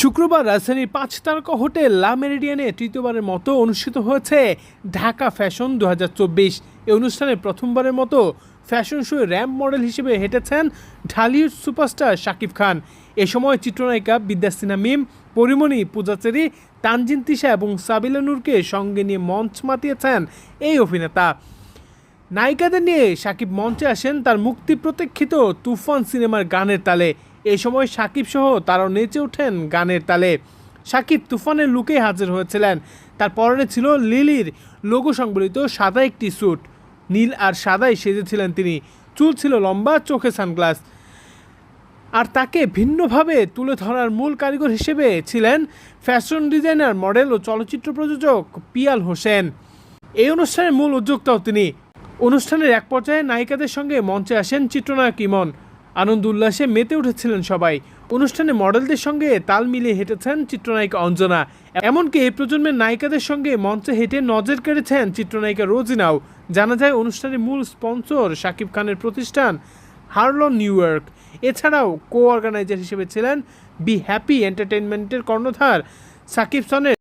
শুক্রবার রাজধানীর পাঁচ তারকা হোটেল লা মেরিডিয়ানে তৃতীয়বারের মতো অনুষ্ঠিত হয়েছে ঢাকা ফ্যাশন দু হাজার চব্বিশ। এই অনুষ্ঠানে প্রথমবারের মতো ফ্যাশন শো র্যাম্প মডেল হিসেবে হেঁটেছেন ঢালিউড সুপারস্টার শাকিব খান। এ সময় চিত্রনায়িকা বিদ্যাসিনা মিম, পরিমণি পূজাচেরি, তানজিন তিশা এবং সাবিলা নূরকে সঙ্গে নিয়ে মঞ্চ মাতিয়েছেন এই অভিনেতা। নায়িকাদের নিয়ে সাকিব মঞ্চে আসেন তার মুক্তি প্রতীক্ষিত তুফান সিনেমার গানের তালে। এই সময় সাকিব সহ তারাও নেচে ওঠেন গানের তালে। সাকিব তুফানের লুকে হাজির হয়েছিলেন। তার পরনে ছিল লিলির লোগো সংবলিত সাদা একটি স্যুট। নীল আর সাদাই সেজেছিলেন তিনি। চুল ছিল লম্বা, চোখে সানগ্লাস। আর তাকে ভিন্নভাবে তুলে ধরার মূল কারিগর হিসেবে ছিলেন ফ্যাশন ডিজাইনার, মডেল ও চলচ্চিত্র প্রযোজক পিয়াল হোসেন। এই অনুষ্ঠানের মূল উদ্যোক্তাও তিনি। অনুষ্ঠানের এক পর্যায়ে নায়িকাদের সঙ্গে মঞ্চে আসেন চিত্রনায়ক ইমন। আনন্দ উল্লাসে মেতে উঠেছিলেন সবাই। অনুষ্ঠানে মডেলদের সঙ্গে তাল মিলিয়ে হেঁটেছেন চিত্রনায়িকা অঞ্জনা। এমনকি এই প্রজন্মের নায়িকাদের সঙ্গে মঞ্চে হেঁটে নজর কেড়েছেন চিত্রনায়িকা রোজিনাও। জানা যায় অনুষ্ঠানের মূল স্পন্সর শাকিব খানের প্রতিষ্ঠান হার্লন নিউ ইয়র্ক এছাড়াও কো অর্গানাইজার হিসেবে ছিলেন বি হ্যাপি এন্টারটেইনমেন্টের কর্ণধার সাকিব সনের